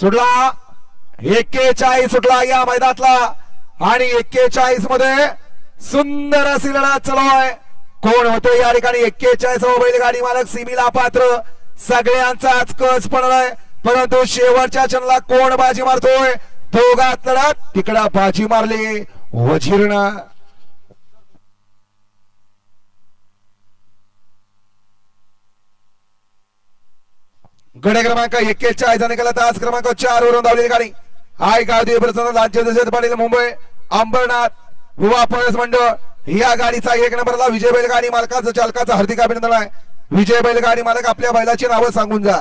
सुटला. एक्केचाळीस सुटला या मैदानातला. आणि एक्केचाळीसमध्ये सुंदर अशी लढा चालू आहे. कोण होतो या ठिकाणी? एक्केचाळीस बैलगाडी मालक सिमीला पात्र सगळ्यांचाच कस पडलाय. परंतु शेवटच्या क्षणाला कोण बाजी मारतोय? दोघात लढा तिकडा बाजी मारली. वजीरनं. गड्या क्रमांक एक्केचाळीस आणि केला तास क्रमांक चार वरून धावलेली गाडी. आय गावदेवी प्रसन्न राज्य पाटील मुंबई. अंबरनाथ युवा पोलीस मंडळ. या गाडीचा एक नंबरला विजय बैलगाडी मालकाचं चालकाचं हार्दिक अभिनंदन आहे. विजय बैलगाडी मालक आपल्या बैलाची नावं सांगून जा.